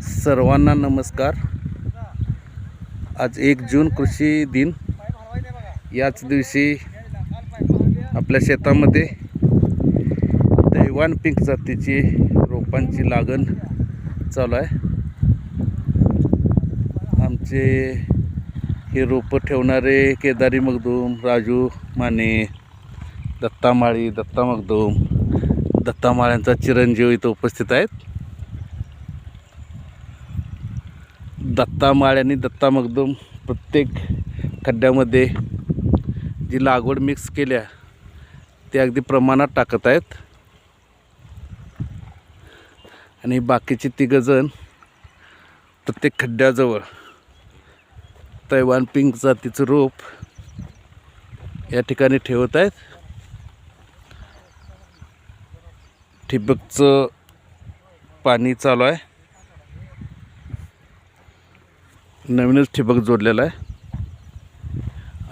सर्वांना नमस्कार. आज एक जून कृषी दिन. याच दिवशी आपल्या शेतामध्ये दैवान पिंक जातीची रोपांची लागण चालू आहे. आमचे हे रोपं ठेवणारे केदारी मगदूम राजू माने दत्ता माळी दत्ता मगदूम दत्ता माळ्यांचा चिरंजीव इथं उपस्थित आहेत. दत्ता माळ आणि दत्ता मगदूम प्रत्येक खड्ड्यामध्ये जी लागवड मिक्स केल्या ते अगदी प्रमाणात टाकत आहेत. आणि बाकीचे तिघंजण प्रत्येक खड्ड्याजवळ तैवान पिंक जातीचं रोप या ठिकाणी ठेवत आहेत. ठिबकचं पाणी चालू आहे. नवीनच ठिबक जोडलेलं आहे.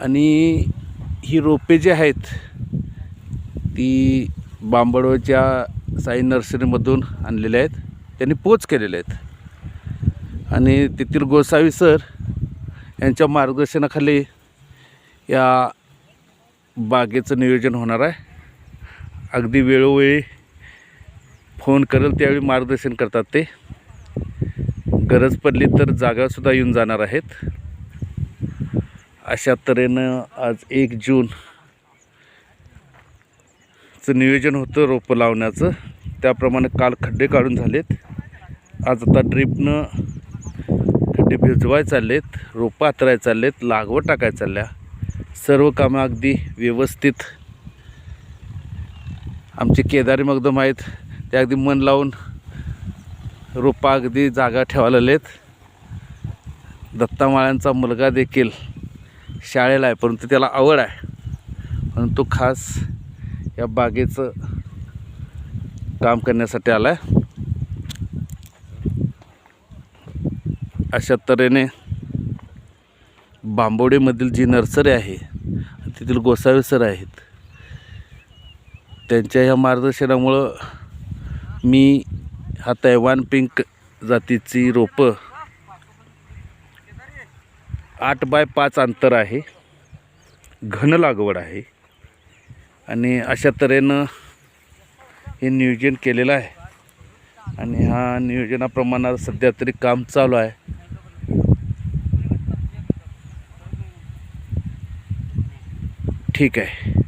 आणि ही रोपे जी आहेत ती बांबडोच्या साई नर्सरीमधून आणलेल्या आहेत. त्यांनी पोच केलेले आहेत. आणि तेथील गोसावी सर यांच्या मार्गदर्शनाखाली या बागेचं नियोजन होणार आहे. अगदी वेळोवेळी फोन करेल त्यावेळी मार्गदर्शन करतात ते. गरज पडली तर जागासुद्धा येऊन जाणार आहेत. अशा तऱ्हेनं आज एक जून चं नियोजन होतं रोपं लावण्याचं. त्याप्रमाणे काल खड्डे काढून झालेत. आज आता ड्रीपनं ते भिजवाय चाललेत रोपं हातराय चाललेत लागवड टाकाय चालल्या. सर्व कामं अगदी व्यवस्थित. आमचे केदारी मगदम आहेत ते अगदी मन लावून रोपा अगदी जागा ठेवायला लागलेत दत्तामाळ्यांचा मुलगा देखील शाळेला आहे परंतु त्याला आवड आहे. म्हणून तो खास या बागेचं काम करण्यासाठी आला आहे अशा तऱ्हेने बांबोडेमधील जी नर्सरी आहे तेथील गोसावी सर आहेत. त्यांच्या ह्या मार्गदर्शनामुळं मी हा तैवान पिंक जातीची रोपं आठ बाय पाच अंतर आहे घन लागवड आहे. आणि अशा तऱ्हेनं हे नियोजन केलेलं आहे. आणि हा नियोजनाप्रमाणात सध्या तरी काम चालू आहे. ठीक आहे.